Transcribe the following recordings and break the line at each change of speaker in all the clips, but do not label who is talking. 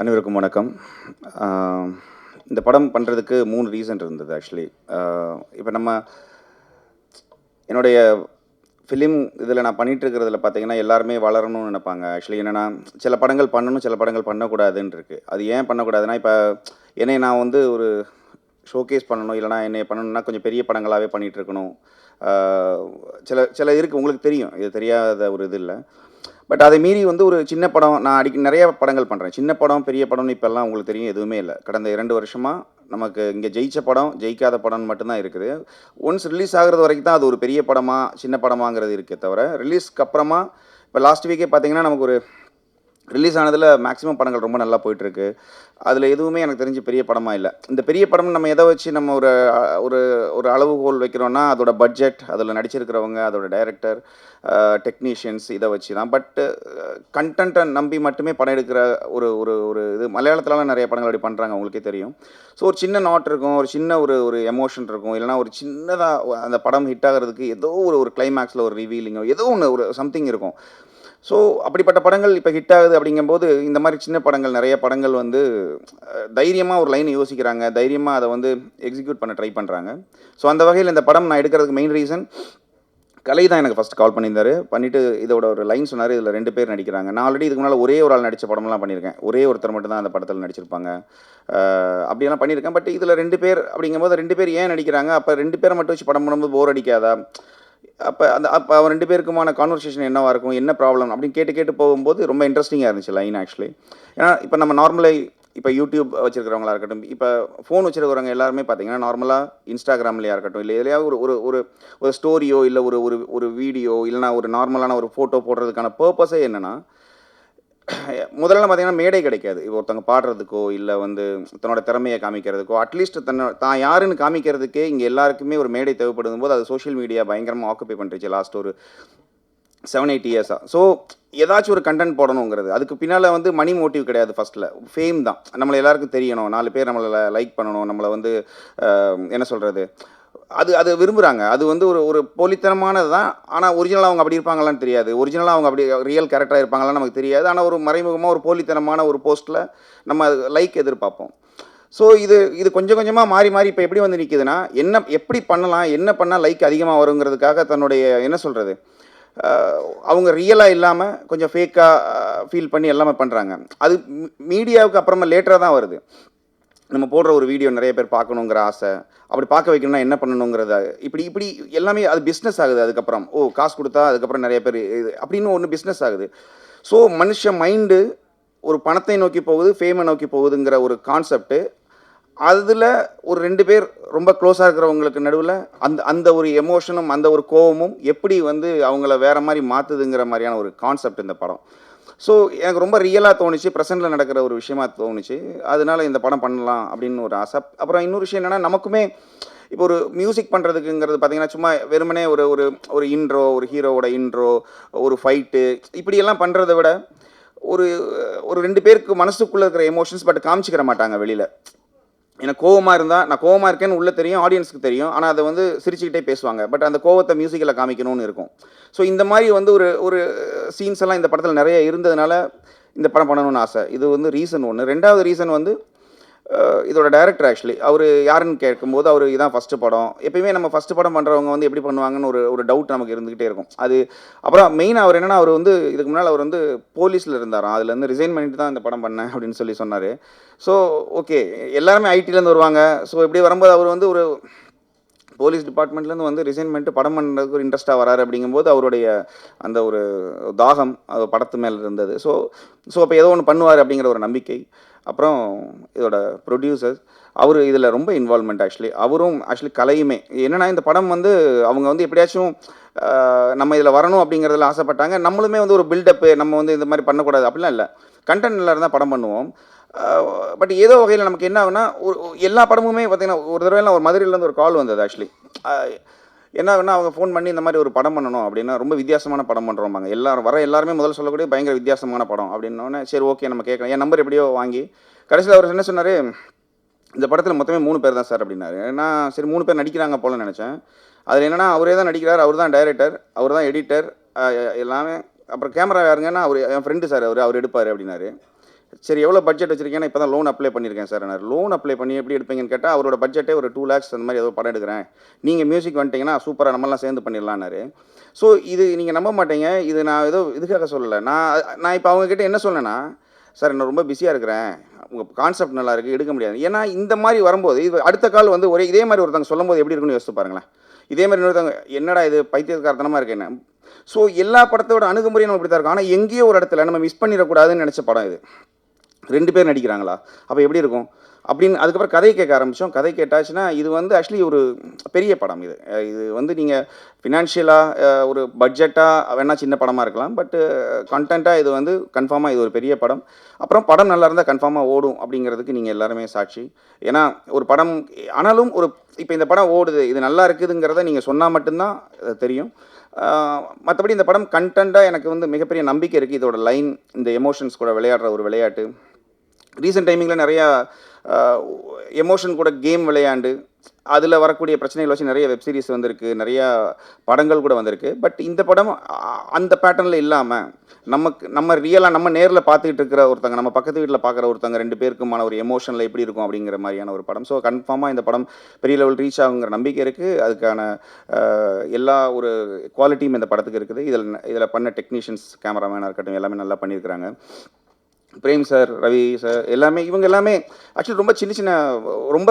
அனைவருக்கும் வணக்கம். இந்த படம் பண்ணுறதுக்கு மூணு ரீசன் இருந்தது ஆக்சுவலி இப்போ நம்ம என்னுடைய ஃபிலிம் இதில் நான் பண்ணிகிட்டு இருக்கிறதுல பார்த்தீங்கன்னா எல்லாருமே வளரணும்னு நினைப்பாங்க. ஆக்சுவலி என்னென்னா சில படங்கள் பண்ணணும் சில படங்கள் பண்ணக்கூடாதுன்னு இருக்குது அது ஏன் பண்ணக்கூடாதுன்னா இப்போ என்னை நான் வந்து ஒரு ஷோகேஸ் பண்ணணும் இல்லைனா என்னை பண்ணணும்னா கொஞ்சம் பெரிய படங்களாகவே பண்ணிகிட்டு இருக்கணும். சில சில இருக்குது உங்களுக்கு தெரியும். இது தெரியாத ஒரு இது இல்லை. பட் அதை மீறி வந்து ஒரு சின்ன படம் நான் அடிக்க நிறைய படங்கள் பண்ணுறேன் சின்ன படம் பெரிய படம்னு இப்போல்லாம் உங்களுக்கு தெரியும் எதுவுமே இல்லை. கடந்த இரண்டு வருஷமாக நமக்கு இங்கே ஜெயிச்ச படம் ஜெயிக்காத படம்னு மட்டும்தான் இருக்குது. ஒன்ஸ் ரிலீஸ் ஆகிறது வரைக்கும் தான் அது ஒரு பெரிய படமாக சின்ன படமாங்கிறது இருக்கே தவிர ரிலீஸ்க்கு அப்புறமா இப்போ லாஸ்ட் வீக்கே பார்த்தீங்கன்னா நமக்கு ஒரு ரிலீஸ் ஆனதில் மேக்ஸிமம் படங்கள் ரொம்ப நல்லா போயிட்டுருக்கு. அதில் எதுவுமே எனக்கு தெரிஞ்சு பெரிய படமாக இல்லை. இந்த பெரிய படம் நம்ம எதை வச்சு நம்ம ஒரு ஒரு ஒரு அளவுகோல் வைக்கிறோன்னா அதோட பட்ஜெட் அதில் நடிச்சிருக்கிறவங்க அதோட டைரக்டர் டெக்னீஷியன்ஸ் இதை வச்சு தான். பட்டு கண்டென்ட்டை நம்பி மட்டுமே படம் எடுக்கிற ஒரு ஒரு ஒரு இது மலையாளத்துலலாம் நிறைய படங்கள் அப்படி பண்ணுறாங்க உங்களுக்கே தெரியும். ஸோ ஒரு சின்ன நாட் இருக்கும் ஒரு சின்ன ஒரு ஒரு எமோஷன் இருக்கும் இல்லைனா ஒரு சின்னதாக அந்த படம் ஹிட் ஆகிறதுக்கு ஏதோ ஒரு ஒரு கிளைமேக்ஸில் ஒரு ரிவீலிங்கோ ஏதோ ஒன்று ஒரு சம்திங் இருக்கும். ஸோ அப்படிப்பட்ட படங்கள் இப்போ ஹிட் ஆகுது அப்படிங்கும்போது இந்த மாதிரி சின்ன படங்கள் நிறைய படங்கள் வந்து தைரியமாக ஒரு லைன் யோசிக்கிறாங்க. தைரியமாக அதை வந்து எக்ஸிக்யூட் பண்ண ட்ரை பண்ணுறாங்க ஸோ அந்த வகையில் இந்த படம் நான் எடுக்கிறதுக்கு மெயின் ரீசன் கலை தான் எனக்கு ஃபஸ்ட் கால் பண்ணியிருந்தார். பண்ணிவிட்டு இதோட ஒரு லைன் சொன்னார் இதில் ரெண்டு பேர் நடிக்கிறாங்க. நான் ஆல்ரெடி இதுக்கு முன்னால் ஒரே ஒரு ஆள் நடித்த படம்லாம் பண்ணியிருக்கேன். ஒரே ஒருத்தர் மட்டும் தான் அந்த படத்தில் நடிச்சிருப்பாங்க. அப்படியெல்லாம் பண்ணியிருக்கேன். பட் இதில் ரெண்டு பேர் அப்படிங்கும்போது ரெண்டு பேர் ஏன் நடிக்கிறாங்க? அப்போ ரெண்டு பேரை மட்டும் வச்சு படம் பண்ணும்போது போர் அடிக்காதா? அப்போ அந்த அப்போ அவன் ரெண்டு பேருக்குமான கான்வர்சேஷன் என்னவாக இருக்கும் என்ன ப்ராப்ளம் அப்படின்னு கேட்டு கேட்டு போகும்போது ரொம்ப இன்ட்ரெஸ்டிங்காக இருந்துச்சு லைன் ஆக்சுவலி ஏன்னா இப்போ நம்ம நார்மலாக இப்போ யூடியூப் வச்சுருக்கிறவங்களா இருக்கட்டும் இப்போ ஃபோன் வச்சுருக்கிறவங்க எல்லாருமே பார்த்தீங்கன்னா நார்மலாக இன்ஸ்டாகிராம்லையா இருக்கட்டும் இல்லை எதுலையாவது ஒரு ஒரு ஒரு ஒரு ஸ்டோரியோ இல்லை ஒரு ஒரு ஒரு வீடியோ இல்லைனா ஒரு நார்மலான ஒரு ஃபோட்டோ போடுறதுக்கான பர்பஸே என்னென்னா முதல்ல பார்த்தீங்கன்னா மேடை கிடைக்காது. இப்போ ஒருத்தவங்க பாடுறதுக்கோ இல்லை வந்து தன்னோட திறமையை காமிக்கிறதுக்கோ அட்லீஸ்ட் தன்னை தான் யாருன்னு காமிக்கிறதுக்கே இங்கே எல்லாருக்குமே ஒரு மேடை தேவைப்படும் போது அது சோஷியல் மீடியா பயங்கரமாக ஆக்குப்பை பண்ணுறச்சு லாஸ்ட் ஒரு செவன் எயிட் இயர்ஸாக ஸோ ஏதாச்சும் ஒரு கண்டென்ட் போடணுங்கிறது. அதுக்கு பின்னால் வந்து மணி மோட்டிவ் கிடையாது ஃபஸ்ட்டில் ஃபேம் தான். நம்மளை எல்லாருக்கும் தெரியணும். நாலு பேர் நம்மளை லைக் பண்ணணும். நம்மளை வந்து என்ன சொல்கிறது அது அது விரும்புகிறாங்க அது வந்து ஒரு ஒரு போலித்தனமானது தான் ஆனால் ஒரிஜினலாக அவங்க அப்படி இருப்பாங்களான்னு தெரியாது. ஒரிஜினலாக அவங்க அப்படி ரியல் கேரக்டராக இருப்பாங்களான்னு நமக்கு தெரியாது. ஆனால் ஒரு மறைமுகமாக ஒரு போலித்தனமான ஒரு போஸ்ட்டில் நம்ம லைக் எதிர்பார்ப்போம். ஸோ இது இது கொஞ்சம் கொஞ்சமாக மாறி மாறி இப்போ எப்படி வந்து நிற்குதுன்னா என்ன எப்படி பண்ணலாம் என்ன பண்ணால் லைக் அதிகமாக வருங்கிறதுக்காக தன்னுடைய என்ன சொல்கிறது அவங்க ரியலாக இல்லாமல் கொஞ்சம் ஃபேக்காக ஃபீல் பண்ணி எல்லாமே பண்ணுறாங்க அது மீடியாவுக்கு அப்புறமா லேட்டராக தான் வருது. நம்ம போடுற ஒரு வீடியோ நிறைய பேர் பார்க்கணுங்கிற ஆசை. அப்படி பார்க்க வைக்கணும்னா என்ன பண்ணணுங்கிறத இப்படி இப்படி எல்லாமே அது பிஸ்னஸ் ஆகுது அதுக்கப்புறம். ஓ காசு கொடுத்தா அதுக்கப்புறம் நிறைய பேர் இது அப்படின்னு ஒன்று பிஸ்னஸ் ஆகுது. ஸோ மனுஷ மைண்டு ஒரு பணத்தை நோக்கி போகுது ஃபேமை நோக்கி போகுதுங்கிற ஒரு கான்செப்ட்டு அதில் ஒரு ரெண்டு பேர் ரொம்ப க்ளோஸாக இருக்கிறவங்களுக்கு நடுவில் அந்த அந்த ஒரு எமோஷனும் அந்த ஒரு கோவமும் எப்படி வந்து அவங்கள வேற மாதிரி மாற்றுதுங்கிற மாதிரியான ஒரு கான்செப்ட் இந்த படம். ஸோ எனக்கு ரொம்ப ரியலாக தோணுச்சு ப்ரெசென்ட்டில் நடக்கிற ஒரு விஷயமா தோணுச்சு. அதனால இந்த படம் பண்ணலாம் அப்படின்னு ஒரு ஆசை. அப்புறம் இன்னொரு விஷயம் என்னென்னா நமக்குமே இப்போ ஒரு மியூசிக் பண்ணுறதுக்குங்கிறது பார்த்தீங்கன்னா சும்மா வெறுமனே ஒரு ஒரு ஒரு இன்ட்ரோ ஒரு ஹீரோவோட இன்ட்ரோ ஒரு ஃபைட்டு இப்படியெல்லாம் பண்ணுறத விட ஒரு ஒரு ரெண்டு பேருக்கு மனசுக்குள்ளே இருக்கிற எமோஷன்ஸ் பட் காமிச்சிக்கிற மாட்டாங்க வெளியில். எனக்கு கோவமாக இருந்தால் நான் கோவமாக இருக்கேன்னு உள்ளே தெரியும் ஆடியன்ஸ்க்கு தெரியும். ஆனால் அதை வந்து சிரிச்சுக்கிட்டே பேசுவாங்க. பட் அந்த கோவத்தை மியூசிக்கில் காமிக்கணும்னு இருக்கும். ஸோ இந்த மாதிரி வந்து ஒரு ஒரு சீன்ஸ் எல்லாம் இந்த படத்தில் நிறைய இருந்ததுனால இந்த படம் பண்ணணும்னு ஆசை. இது வந்து ரீசன் ஒன்று ரெண்டாவது ரீசன் வந்து இதோட டைரக்டர் ஆக்சுவலி அவர் யாருன்னு கேட்கும்போது அவர் இதான் ஃபஸ்ட்டு படம். எப்பயுமே நம்ம ஃபஸ்ட்டு படம் பண்ணுறவங்க வந்து எப்படி பண்ணுவாங்கன்னு ஒரு ஒரு டவுட் நமக்கு இருந்துகிட்டே இருக்கும். அது அப்புறம் மெயின் அவர் என்னன்னா அவர் வந்து இதுக்கு முன்னால் அவர் வந்து போலீஸில் இருந்தாராம். அதுலேருந்து ரிசைன் பண்ணிட்டு தான் இந்த படம் பண்ணேன் அப்படின்னு சொல்லி சொன்னார். ஸோ ஓகே எல்லாருமே ஐடிலேருந்து வருவாங்க. ஸோ இப்படி வரும்போது அவர் வந்து ஒரு போலீஸ் டிபார்ட்மெண்ட்லேருந்து வந்து ரிசைன் பண்ணிட்டு படம் பண்ணுறதுக்கு ஒரு இன்ட்ரெஸ்ட்டாக வராரு அப்படிங்கும்போது அவருடைய அந்த ஒரு தாகம் அது படத்து மேலே இருந்தது. ஸோ ஸோ அப்போ ஏதோ ஒன்று பண்ணுவார் அப்படிங்கிற ஒரு நம்பிக்கை. அப்புறம் இதோட ப்ரொடியூசர்ஸ் அவர் இதில் ரொம்ப இன்வால்மெண்ட் ஆக்சுவலி அவரும் ஆக்சுவலி கலையுமே. என்னென்னா இந்த படம் வந்து அவங்க வந்து எப்படியாச்சும் நம்ம இதில் வரணும் அப்படிங்கிறதுல ஆசைப்பட்டாங்க. நம்மளுமே வந்து ஒரு பில்டப்பு நம்ம வந்து இந்த மாதிரி பண்ணக்கூடாது அப்படிலாம் இல்லை. கண்டென்ட் நல்லா இருந்தால் படம் பண்ணுவோம். பட் ஏதோ வகையில் நமக்கு என்ன ஆகுனா ஒரு எல்லா படமுமே பார்த்திங்கன்னா ஒரு தடவைலாம் ஒரு மதுரையிலேருந்து ஒரு கால் வந்தது ஆக்சுவலி என்ன ஆகுனா அவங்க ஃபோன் பண்ணி இந்த மாதிரி ஒரு படம் பண்ணணும் அப்படின்னா ரொம்ப வித்தியாசமான படம் பண்ணுறோம்பாங்க எல்லாரும் வர எல்லாருமே முதல்ல சொல்லக்கூடிய பயங்கர வித்தியாசமான படம் அப்படின்னோடனே சரி ஓகே நம்ம கேட்கலாம். என் நம்பர் எப்படியோ வாங்கி கடைசியில் அவர் என்ன சொன்னார் இந்த படத்தில் மொத்தமே மூணு பேர் தான் சார் அப்படின்னாரு. நான் சரி மூணு பேர் நடிக்கிறாங்க போல நினச்சேன். அதில் என்னென்னா அவரே தான் நடிக்கிறார் அவர் தான் டைரக்டர் அவர் தான் எடிட்டர் எல்லாமே அப்புறம் கேமரா யாருங்கன்னா அவர் என் ஃப்ரெண்டு சார் அவர் அவர் எடுப்பார் அப்படின்னாரு. சரி எவ்வளோ பட்ஜெட் வச்சிருக்கேன் இப்போ தான் லோன் அப்ளை பண்ணியிருக்கேன் சார் நான் லோன் அப்ளை பண்ணி எப்படி எடுப்பீங்கன்னு கேட்டால் அவரோட பட்ஜெட்டே ஒரு டூ லேக்ஸ் அந்த மாதிரி ஏதோ படம் எடுக்கிறேன். நீங்கள் மியூசிக் வந்துட்டீங்கன்னா சூப்பராக நம்மலாம் சேர்ந்து பண்ணிடலான்னாரு. ஸோ இது நீங்கள் நம்ப மாட்டீங்க. இது நான் ஏதோ இதுக்காக சொல்லலை. நான் நான் இப்போ அவங்கக்கிட்ட என்ன சொன்னேன்னா சார் நான் ரொம்ப பிஸியாக இருக்கிறேன். உங்கள் கான்செப்ட் நல்லா இருக்குது எடுக்க முடியாது. ஏன்னா இந்த மாதிரி வரும்போது இது அடுத்த கால் வந்து ஒரே இதே மாதிரி ஒருத்தங்க சொல்லும்போது எப்படி இருக்குன்னு யோசிச்சு பாருங்களேன். இதே மாதிரி இன்னொருத்தவங்க என்னடா இது பைத்தியக்காரத்தனமாக இருக்கு என்ன? ஸோ எல்லா படத்தோட அணுகுமுறையும் நம்ம இப்படி தான் இருக்கும். ஆனால் எங்கேயோ ஒரு இடத்துல நம்ம மிஸ் பண்ணிடக்கூடாதுன்னு நினச்ச படம் இது. ரெண்டு பேர் நடிக்கிறாங்களா? அப்போ எப்படி இருக்கும்? அப்படின்னு அதுக்கப்புறம் கதை கேட்க ஆரம்பித்தோம் கதை கேட்டாச்சுன்னா இது வந்து ஆக்சுவலி ஒரு பெரிய படம் இது. இது வந்து நீங்கள் ஃபினான்ஷியலாக ஒரு பட்ஜெட்டாக வேணால் சின்ன படமாக இருக்கலாம். பட்டு கண்டென்ட்டாக இது வந்து கன்ஃபார்மாக இது ஒரு பெரிய படம். அப்புறம் படம் நல்லா இருந்தால் கன்ஃபார்மாக ஓடும் அப்படிங்கிறதுக்கு நீங்கள் எல்லாருமே சாட்சி. ஏன்னா ஒரு படம் ஆனாலும் ஒரு இப்போ இந்த படம் ஓடுது இது நல்லா இருக்குதுங்கிறத நீங்கள் சொன்னால் மட்டும்தான் தெரியும். மற்றபடி இந்த படம் கண்டென்ட்டாக எனக்கு வந்து மிகப்பெரிய நம்பிக்கை இருக்குது இதோட லைன் இந்த எமோஷன்ஸ் கூட விளையாடுற ஒரு விளையாட்டு. ரீசெண்ட் டைமிங்கில் நிறையா எமோஷன் கூட கேம் விளையாண்டு அதில் வரக்கூடிய பிரச்சனைகள் வச்சு நிறைய வெப் சீரிஸ் வந்திருக்கு நிறையா படங்கள் கூட வந்திருக்கு. பட் இந்த படம் அந்த பேட்டர்னில் இல்லாமல் நமக்கு நம்ம ரியலாக நம்ம நேரில் பார்த்துக்கிட்டு இருக்கிற ஒருத்தங்க நம்ம பக்கத்து வீட்டில் பார்க்குற ஒருத்தங்க ரெண்டு பேருக்குமான ஒரு எமோஷனில் எப்படி இருக்கும் அப்படிங்கிற மாதிரியான ஒரு படம். ஸோ கன்ஃபார்மாக இந்த படம் பெரிய லெவல் ரீச் ஆகுங்கிற நம்பிக்கை இருக்குது அதுக்கான எல்லா ஒரு குவாலிட்டியும் இந்த படத்துக்கு இருக்குது. இதில் இதில் பண்ண டெக்னீஷியன்ஸ் கேமராமேனாக இருக்கட்டும் எல்லாமே நல்லா பண்ணியிருக்கிறாங்க. பிரேம் சார் ரவி சார் எல்லாமே இவங்க எல்லாமே ஆக்சுவலி ரொம்ப சின்ன சின்ன ரொம்ப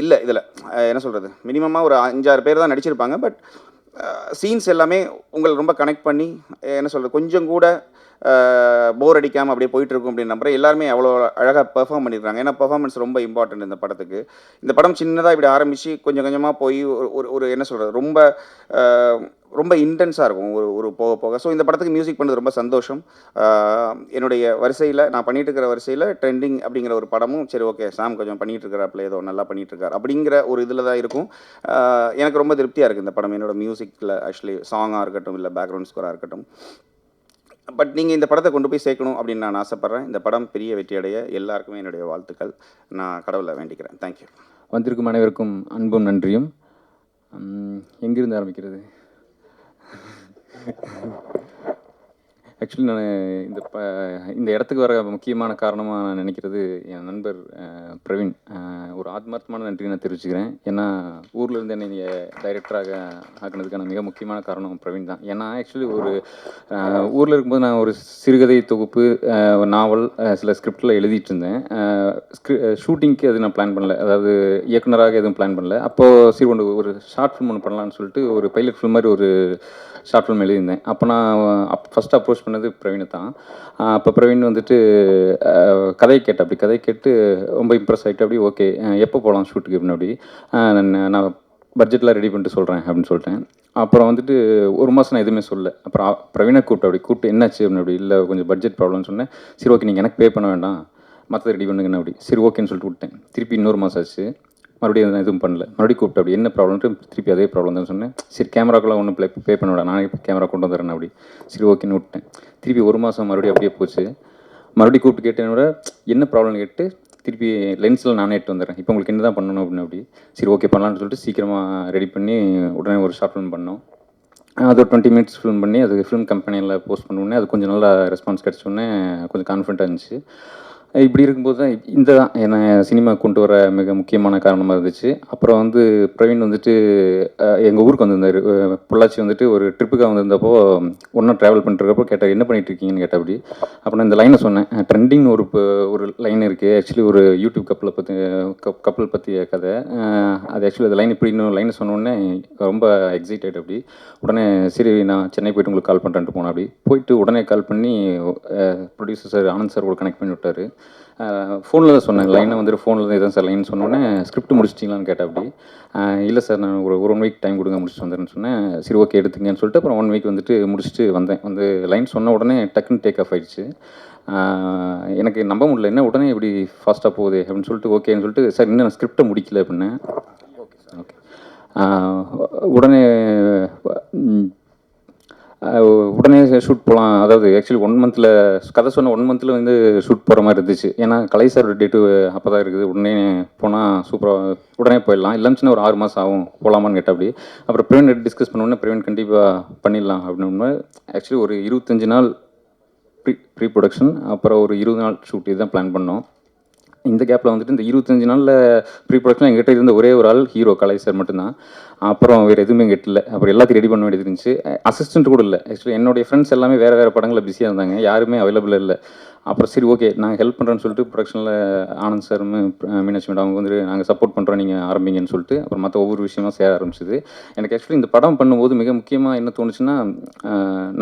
இல்லை இதில். என்ன சொல்கிறது மினிமமாக ஒரு அஞ்சாறு பேர் தான் நடிச்சிருப்பாங்க பட் சீன்ஸ் எல்லாமே உங்களை ரொம்ப கனெக்ட் பண்ணி என்ன சொல்கிறது கொஞ்சம் கூட போர் அடிக்காமல் அப்படியே போயிட்டுருக்கும் அப்படின்னு நம்புறேன் எல்லாருமே அவ்வளோ அழகாக பெர்ஃபார்ம் பண்ணியிருக்காங்க ஏன்னா பெர்ஃபார்மன்ஸ் ரொம்ப இம்பார்ட்டன்ட் இந்த படத்துக்கு. இந்த படம் சின்னதாக இப்படி ஆரம்பித்து கொஞ்சம் கொஞ்சமாக போய் ஒரு ஒரு ஒரு என்ன சொல்கிறது ரொம்ப ரொம்ப இன்டென்ஸாக இருக்கும். ஒரு ஒரு போக போக. ஸோ இந்த படத்துக்கு மியூசிக் பண்ணது ரொம்ப சந்தோஷம். என்னுடைய வரிசையில் நான் பண்ணிகிட்டு இருக்கிற வரிசையில் ட்ரெண்டிங் அப்படிங்கிற ஒரு படமும் சரி ஓகே சாம் கொஞ்சம் பண்ணிட்டு இருக்கிறாப்புல ஏதோ நல்லா பண்ணிட்டு அப்படிங்கிற ஒரு இதில் தான் இருக்கும். எனக்கு ரொம்ப திருப்தியாக இருக்குது இந்த படம். என்னோடய மியூசிக்கில் ஆக்சுவலி சாங்காக இருக்கட்டும் இல்லை பேக்ரவுண்ட் ஸ்கோராக இருக்கட்டும். பட் நீங்கள் இந்த படத்தை கொண்டு போய் சேர்க்கணும் அப்படின்னு நான் ஆசைப்பட்றேன். இந்த படம் பெரிய வெற்றியடைய எல்லாருக்குமே என்னுடைய வாழ்த்துக்கள். நான் கடவுளை வேண்டிக்கிறேன். தேங்க்யூ
வந்திருக்கும் அனைவருக்கும் அன்பும் நன்றியும். எங்கிருந்து ஆரம்பிக்கிறது? Mm-hmm. ஆக்சுவலி நான் இந்த ப இந்த இடத்துக்கு வர முக்கியமான காரணமாக நான் நினைக்கிறது என் நண்பர் பிரவீன். ஒரு ஆத்மார்த்தமான நன்றி நான் தெரிவிச்சுக்கிறேன். ஏன்னா ஊரில் இருந்து என்னை நீங்கள் டைரக்டராக ஆக்கினதுக்கான மிக முக்கியமான காரணம் பிரவீன் தான். ஏன்னா ஆக்சுவலி ஒரு ஊரில் இருக்கும்போது நான் ஒரு சிறுகதை தொகுப்பு ஒரு நாவல் சில ஸ்கிரிப்டில் எழுதிட்டு இருந்தேன் ஷூட்டிங்க்கு அது நான் பிளான் பண்ணல. அதாவது இயக்குனராக எதுவும் பிளான் பண்ணல. அப்போது சரி ஒன்று ஒரு ஷார்ட் ஃபிலிம் ஒன்று பண்ணலான்னு சொல்லிட்டு ஒரு பைலட் ஃபிலிம் மாதிரி ஒரு ஷார்ட் ஃபிலிம் எழுதியிருந்தேன். அப்போ நான் ஃபஸ்ட் அப்ரோச் பண்ணது பிரவீன் தான். அப்போ பிரவீன் வந்துட்டு கதை கேட்ட அப்படி கதை கேட்டு ரொம்ப இம்ப்ரெஸ் ஆகிட்டு அப்படி ஓகே எப்போ போகலாம் ஷூட்டுக்கு? அப்படின்னு அப்படி நான் பட்ஜெட்லாம் ரெடி பண்ணிட்டு சொல்கிறேன் அப்படின்னு சொல்லிட்டேன். அப்புறம் வந்துட்டு ஒரு மாதம் நான் எதுவுமே சொல்ல அப்புறம் பிரவீனை கூப்பிட்டு அப்படி கூப்பிட்டு என்னாச்சு? அப்படின்னு அப்படி இல்லை கொஞ்சம் பட்ஜெட் ப்ராப்ளம்னு சொன்னேன். சரி ஓகே நீங்கள் எனக்கு பே பண்ண வேண்டாம். மற்றது ரெடி பண்ணுங்கன்னு அப்படி சரி ஓகேன்னு சொல்லிட்டு விட்டேன். திருப்பி இன்னொரு மாதம் ஆச்சு. மறுபடியும் எதுவும் பண்ணல. மறுபடியும் கூப்பிட்டு அப்படி என்ன ப்ராப்ளம்ட்டு திருப்பி அதே ப்ராப்ளம் தான் சொன்னேன். சரி கேமராக்கெல்லாம் ஒன்றும் ப்ளே பே பண்ண விட நானே கேமரா கொண்டு வந்துடுறேன் அப்படி. சரி ஓகேன்னு விட்டேன். திருப்பி ஒரு மாதம் மறுபடியும் அப்படியே போச்சு. மறுபடியும் கூப்பிட்டு கேட்டேன் விட என்ன ப்ராப்ளம்னு கேட்டு திருப்பி லென்ஸில் நானே எடுத்து வந்துடுறேன் இப்போ உங்களுக்கு என்ன தான் பண்ணணும்? அப்படின்னு அப்படி. சரி ஓகே பண்ணலான்னு சொல்லிட்டு சீக்கிரமாக ரெடி பண்ணி உடனே ஒரு ஷார்ட் ஃபிலிம் பண்ணோம். அது ஒரு டுவெண்ட்டி மினிட்ஸ் ஃபிலிம் பண்ணி அது ஃபிலிம் கம்பெனியில் போஸ்ட் பண்ண உடனே அது கொஞ்சம் நல்லா ரெஸ்பான்ஸ் கிடச்ச உடனே கொஞ்சம் கான்ஃபிடண்ட்டாக இருந்துச்சு. இப்படி இருக்கும்போது தான் இந்த தான் என்னை சினிமா கொண்டு வர மிக முக்கியமான காரணமாக இருந்துச்சு. அப்புறம் வந்து பிரவீன் வந்துட்டு எங்கள் ஊருக்கு வந்திருந்தார். பொள்ளாச்சி வந்துட்டு ஒரு ட்ரிப்புக்காக வந்திருந்தப்போ ஒன்றா ட்ராவல் பண்ணிட்டுருக்கப்போ கேட்டார் என்ன பண்ணிட்டு இருக்கீங்கன்னு கேட்டால் அப்படி. அப்போ நான் இந்த லைனை சொன்னேன். ட்ரெண்டிங் ஒரு ஒரு லைன் இருக்குது ஆக்சுவலி ஒரு யூடியூப் கப்பலை பற்றி கப்பல் பற்றிய கதை. அது ஆக்சுவலி அந்த லைன் இப்படி இன்னும் லைனை சொன்னோடனே ரொம்ப எக்ஸைட்டட் அப்படி. உடனே சரி நான் சென்னை போயிட்டு உங்களுக்கு கால் பண்ணுறேன்ட்டு போனேன் அப்படி. போயிட்டு உடனே கால் பண்ணி ப்ரொடியூசர் சார் ஆனந்த் சார் கூட கனெக்ட் பண்ணி விட்டார். ஃபோனில் தான் சொன்னேன். லைனை வந்துட்டு ஃபோனில் தான் இதான் சார் லைன் சொன்னோன்னே ஸ்கிரிப்ட் முடிச்சிட்டிங்களான்னு கேட்டேன் அப்படி இல்லை சார் நான் ஒரு ஒரு ஒன் வீக் டைம் கொடுங்க முடிச்சுட்டு வந்துடுறேன்னு சொன்னேன். சரி ஓகே எடுத்துங்கன்னு சொல்லிட்டு அப்புறம் ஒன் வீக் வந்துட்டு முடிச்சுட்டு வந்தேன். வந்து லைன் சொன்ன உடனே டக்குன்னு டேக் ஆஃப் ஆயிடுச்சு. ஆஹ் எனக்கு நம்ப முடியல. என்ன உடனே இப்படி ஃபாஸ்ட்டாக போகுது அப்படின்னு சொல்லிட்டு ஓகேன்னு சொல்லிட்டு சார் இன்னும் நான் ஸ்கிரிப்டை முடிக்கல அப்படின்னேன். ஓகே உடனே ம், அஹ் உடனே ஷூட் போகலாம் அதாவது ஆக்சுவலி ஒன் மந்தில் கதை சொன்ன ஒன் மந்தில் வந்து ஷூட் போகிற மாதிரி இருந்துச்சு. ஏன்னா கலை சார் டேட்டு அப்போ தான் இருக்குது. உடனே போனால் சூப்பராக உடனே போயிடலாம். இல்லைன்னு ஒரு ஆறு மாதம் ஆகும். போகலாமான்னு கேட்டால் அப்படி அப்புறம் ப்ரிவெண்ட் டிஸ்கஸ் பண்ண உடனே கண்டிப்பாக பண்ணிடலாம் அப்படின்னு. ஆக்சுவலி ஒரு இருபத்தஞ்சி நாள் ப்ரீ ப்ரீ ப்ரொடக்ஷன் அப்புறம் ஒரு இருபது நாள் ஷூட் இதுதான் பிளான் பண்ணோம். இந்த கேப்பில் வந்துட்டு இந்த இருபத்தஞ்சு நாளில் ப்ரீ ப்ரொடக்ஷன் எங்கிட்ட இருந்த ஒரே ஒரு ஆள் ஹீரோ கலை சார் மட்டும்தான். அப்புறம் வேறு எதுவுமே எங்கிட்ட இல்லை அப்புறம் எல்லாத்தையும் ரெடி பண்ண வேண்டியது இருந்துச்சு. அசிஸ்டன்ட் கூட இல்லை. ஆக்சுவலி என்னுடைய ஃப்ரெண்ட்ஸ் எல்லாமே வேறு வேறு படங்களில் பிஸியாக இருந்தாங்க. யாருமே அவைலபிள் இல்லை. அப்புறம் சரி ஓகே நாங்கள் ஹெல்ப் பண்ணுறேன்னு சொல்லிட்டு ப்ரொடக்ஷனில் ஆனந்த் சார் மீனாட்சி மேடம் அவங்க வந்து நாங்கள் சப்போர்ட் பண்ணுறோம் நீங்கள் ஆரம்பிங்கன்னு சொல்லிட்டு. அப்புறம் மற்ற ஒவ்வொரு விஷயமா சேர ஆரம்பிச்சிது. எனக்கு ஆக்சுவலி இந்த படம் பண்ணும்போது மிக முக்கியமாக என்ன தோணுச்சுன்னா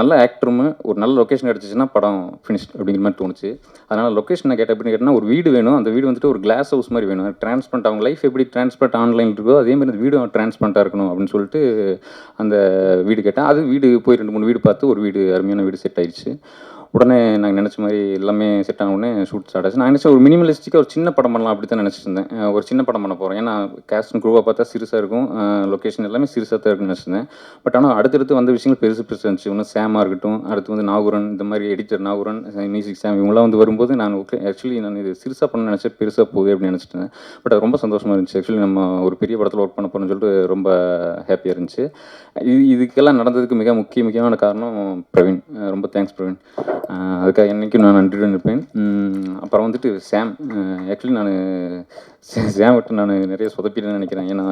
நல்ல ஆக்டரும் ஒரு நல்ல லொக்கேஷன் கிடச்சிச்சின்னா படம் ஃபினிஷ் அப்படிங்கிற மாதிரி தோணுச்சு. அதனால் லொக்கேஷன் நான் கேட்டேன் அப்படின்னு கேட்டால் ஒரு வீடு வேணும். அந்த வீடு வந்துட்டு ஒரு கிளாஸ் ஹவுஸ் மாதிரி வேணும். டிரான்ஸ்பரண்ட் அவங்க லைஃப் எப்படி டிரான்ஸ்பரண்ட் ஆன்லைன் இருக்கோ அதே மாதிரி அந்த வீடு டிரான்ஸ்பரண்ட்டாக இருக்கணும் அப்படின்னு சொல்லிட்டு அந்த வீடு கேட்டேன். அது வீடு போய் ரெண்டு மூணு வீடு பார்த்து ஒரு வீடு அருமையான வீடு செட் ஆயிடுச்சு உடனே நாங்கள் நினச்ச மாதிரி எல்லாமே செட் ஆன உடனே ஷூட் ஸ்டார்ட் ஆச்சு. நான் நினச்சேன் ஒரு மினிமலிஸ்டிக்காக ஒரு சின்ன படம் பண்ணலாம் அப்படி தான் நினச்சிருந்தேன் ஒரு சின்ன படம் பண்ண போகிறேன் ஏன்னா கேஸ்ட் குரூவாக பார்த்தா சிறுசாக இருக்கும். லொக்கேஷன் எல்லாமே சிறுசாக தான் இருக்குன்னு நினச்சிருந்தேன் பட் ஆனால் அடுத்தடுத்து வந்த விஷயங்கள் பெருசு பெருசு இருந்துச்சு. ஒன்று சேமாக இருக்கட்டும் அடுத்து வந்து நாகூரன் இந்த மாதிரி எடிட்டர் நாகூரன் மியூசிக் சாம் இவங்களாம் வந்து வரும்போது நான் ஓகே ஆக்சுவலி நான் இது சிறுசாக பண்ண நினச்சேன். பெருசாக போகுது அப்படின்னு நினச்சிட்டேன் பட் அது ரொம்ப சந்தோஷமாக இருந்துச்சு. ஆக்சுவலி நம்ம ஒரு பெரிய படத்தில் ஒர்க் பண்ண போகிறோம்னு சொல்லிட்டு ரொம்ப ஹாப்பியாக இருந்துச்சு. இது இதுக்கெல்லாம் நடந்ததுக்கு மிக முக்கிய முக்கியமான காரணம் பிரவீன். ரொம்ப தேங்க்ஸ் பிரவீன். அதுக்காக என்றைக்கும் நான் நன்றியுடன் இருப்பேன். அப்புறம் வந்துட்டு சாம் ஆக்சுவலி நான் சாம் விட்டு நான் நிறைய சொதப்பிடுன்னு நினைக்கிறேன். ஏன்னா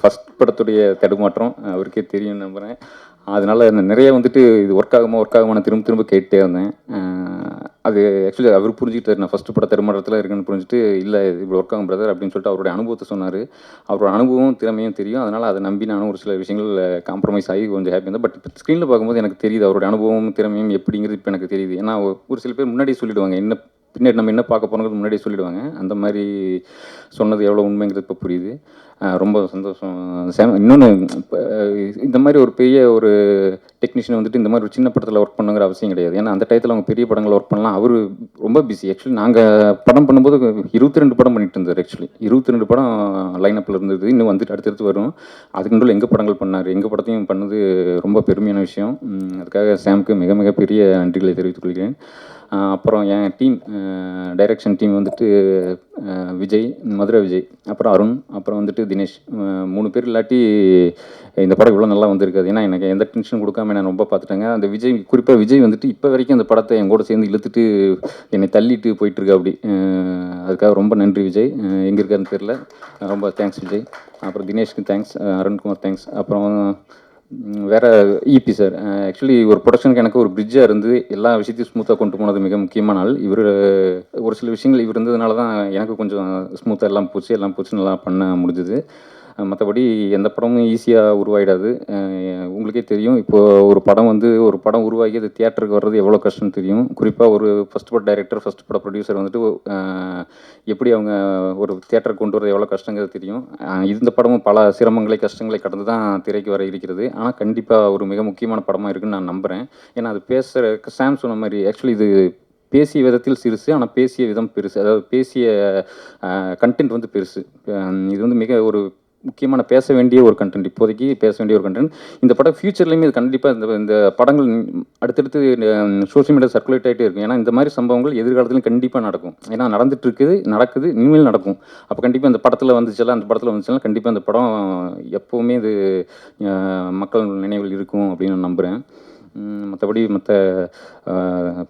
ஃபஸ்ட் படத்துடைய தடுமாற்றம் அவருக்கே தெரியும் நம்புகிறேன் அதனால் நான் நிறைய வந்துட்டு இது ஒர்க் ஆகுமா ஒர்க் ஆகுமா நான் திரும்ப திரும்ப கேட்டே இருந்தேன். அது ஆக்சுவலி அவர் புரிஞ்சுக்கிட்டார். நான் ஃபஸ்ட்டு பட தடுமாற்றத்தில் இருக்குன்னு புரிஞ்சுட்டு இல்லை இப்படி ஒர்க் ஆகும் பிரதர் அப்படின்னு சொல்லிட்டு அவருடைய அனுபவத்தை சொன்னார். அவரோட அனுபவம் திறமையும் தெரியும். அதனால் அதை நம்பி நானும் ஒரு சில விஷயங்கள் காம்ப்ரமைஸ் ஆகி கொஞ்சம் ஹாப்பி இருந்தேன். பட் இப்போ ஸ்க்ரீனில் பார்க்கும்போது எனக்கு தெரியுது அவருடைய அனுபவம் திறமையும் எப்படிங்கிறது இப்போ எனக்கு தெரியுது. ஏன்னா ஒரு- சில பேர் முன்னாடியே சொல்லிவிடுவாங்க என்ன பின்னாடி நம்ம என்ன பார்க்க போகிறோங்கிறது முன்னாடியே சொல்லிடுவாங்க. அந்த மாதிரி சொன்னது எவ்வளோ உண்மைங்கிறது இப்போ புரியுது. ரொம்ப சந்தோஷம். சேம் இன்னொன்று இந்த மாதிரி ஒரு பெரிய ஒரு டெக்னீஷியன் வந்துட்டு இந்த மாதிரி ஒரு சின்ன படத்தில் ஒர்க் பண்ணுங்கிற அவசியம் கிடையாது. ஏன்னா அந்த டயத்தில் அவங்க பெரிய படங்களை ஒர்க் பண்ணலாம். அவர் ரொம்ப பிஸி ஆக்சுவலி நாங்கள் படம் பண்ணும்போது இருபத்தி ரெண்டு படம் பண்ணிட்டு இருந்தார் ஆக்சுவலி இருபத்தி ரெண்டு படம் லைனப்பில் இருந்தது. இன்னும் வந்துட்டு அடுத்தடுத்து வரும். அதுக்கு நடுவில் எங்கள் படங்கள் பண்ணார்? எங்கள் படத்தையும் பண்ணது ரொம்ப பெருமையான விஷயம். அதுக்காக சாம்க்கு மிக மிக பெரிய நன்றிகளை தெரிவித்துக் கொள்கிறேன். அப்புறம் என் டீம் டைரக்ஷன் டீம் வந்துட்டு விஜய் மதுரை விஜய் அப்புறம் அருண் அப்புறம் வந்துட்டு தினேஷ் மூணு பேர் இல்லாட்டி இந்த படம் இவ்வளோ நல்லா வந்திருக்காது. ஏன்னா எனக்கு எந்த டென்ஷன் கொடுக்காம நான் ரொம்ப பார்த்துட்டேங்க. அந்த விஜய் குறிப்பாக விஜய் வந்துட்டு இப்போ வரைக்கும் அந்த படத்தை என் கூட சேர்ந்து இழுத்துட்டு என்னை தள்ளிட்டு போயிட்டுருக்கா அப்படி. அதுக்காக ரொம்ப நன்றி விஜய். எங்கே இருக்காருன்னு தெரில ரொம்ப தேங்க்ஸ் விஜய். அப்புறம் தினேஷ்க்கு தேங்க்ஸ் அருண்குமார் தேங்க்ஸ் அப்புறம் வேற இபி சார் ஆக்சுவலி ஒரு ப்ரொடக்ஷனுக்கு எனக்கு ஒரு பிரிட்ஜாக இருந்து எல்லா விஷயத்தையும் ஸ்மூத்தாக கொண்டு போனது மிக முக்கியமான நாள் இவர் ஒரு சில விஷயங்கள் இவர் இருந்ததுனால தான் எனக்கு கொஞ்சம் ஸ்மூத்தாக எல்லாம் போச்சு எல்லாம் போச்சு நல்லா பண்ண முடிஞ்சுது. மற்றபடி எந்த படமும் ஈஸியாக உருவாகிடாது உங்களுக்கே தெரியும் இப்போது ஒரு படம் வந்து ஒரு படம் உருவாகி அது தியேட்டருக்கு வர்றது எவ்வளோ கஷ்டம்னு தெரியும். குறிப்பாக ஒரு ஃபஸ்ட் பட டைரக்டர் ஃபஸ்ட் பட ப்ரொடியூசர் வந்துட்டு எப்படி அவங்க ஒரு தியேட்டருக்கு கொண்டு வரது எவ்வளோ கஷ்டங்கிறது தெரியும். இந்த படமும் பல சிரமங்களை கஷ்டங்களை கடந்து தான் திரைக்கு வர இருக்கிறது. ஆனால் கண்டிப்பாக ஒரு மிக முக்கியமான படமாக இருக்குன்னு நான் நம்புகிறேன் ஏன்னா அது பேசுகிற சாம் சொன்ன மாதிரி ஆக்சுவலி இது பேசிய விதத்தில் சிறுசு ஆனால் பேசிய விதம் பெருசு. அதாவது பேசிய கண்டென்ட் வந்து பெருசு. இது வந்து மிக ஒரு முக்கியமான பேச வேண்டிய ஒரு கண்டென்ட் இப்போதைக்கு பேச வேண்டிய ஒரு கண்டென்ட் இந்த படம் ஃபியூச்சர்லேயுமே இது கண்டிப்பாக இந்த இந்த படங்கள் அடுத்தடுத்து சோஷியல் மீடியா சர்க்குலேட் ஆகிட்டே இருக்கும். ஏன்னா இந்த மாதிரி சம்பவங்கள் எதிர்காலத்துலையும் கண்டிப்பாக நடக்கும். ஏன்னா நடந்துட்டு இருக்குது நடக்குது இனிமேல் நடக்கும். அப்போ கண்டிப்பாக இந்த படத்தில் வந்துச்சுல அந்த படத்தில் வந்துச்சுன்னா கண்டிப்பாக இந்த படம் எப்போவுமே இது மக்கள் நினைவில் இருக்கும் அப்படின்னு நான் நம்புகிறேன் மற்றபடி மற்ற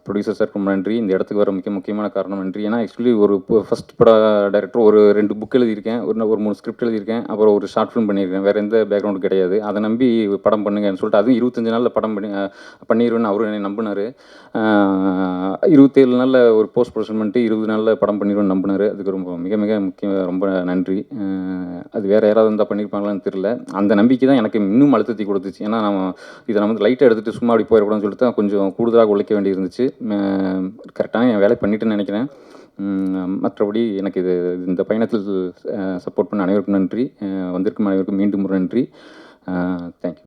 ப்ரொடியூசர் சார் நன்றி. இந்த இடத்துக்கு வர முக்கிய முக்கியமான காரணம் நன்றி. ஏன்னா ஆக்சுவலி ஒரு ஃபர்ஸ்ட் பட டைரக்டர் ஒரு ரெண்டு புக் எழுதியிருக்கேன். ஒரு ஒரு மூணு ஸ்கிரிப்ட் எழுதியிருக்கேன். அப்புறம் ஒரு ஷார்ட் ஃபிலிம் பண்ணியிருக்கேன். வேறு எந்த பேக்ரவுண்டு கிடையாது. அதை நம்பி படம் பண்ணுங்கன்னு சொல்லிட்டு அதுவும் இருபத்தஞ்சு நாளில் படம் பண்ணி அஹ், பண்ணிடுவேன்னு அவரு என்னை நம்பினார். இருபத்தேழு நாளில் ஒரு போஸ்ட் ப்ரொடக்ஷன் பண்ணிட்டு இருபது நாளில் படம் பண்ணிடுவேன்னு நம்பினார். அதுக்கு ரொம்ப மிக மிக முக்கிய ரொம்ப நன்றி. அது வேறு யாராவது இருந்தால் பண்ணியிருப்பாங்களான்னு தெரியல. அந்த நம்பிக்கை தான் எனக்கு இன்னும் அழுத்தத்தை கொடுத்துச்சு. ஏன்னா நம்ம இதை நம்ம வந்து லைட்டாக எடுத்துகிட்டு சும்மா அப்படி போயிடக்கூடாதுன்னு சொல்லிட்டு தான் கொஞ்சம் கூடுதலாக உழைக்க வேண்டி இருந்துச்சு கரெக்டாக என் வேலை பண்ணிட்டேன்னு நினைக்கிறேன். மற்றபடி எனக்கு இது இந்த பயணத்தில் சப்போர்ட் பண்ண அனைவருக்கும் நன்றி. வந்திருக்கும் அனைவருக்கும் மீண்டும் ஒரு நன்றி. தேங்க்யூ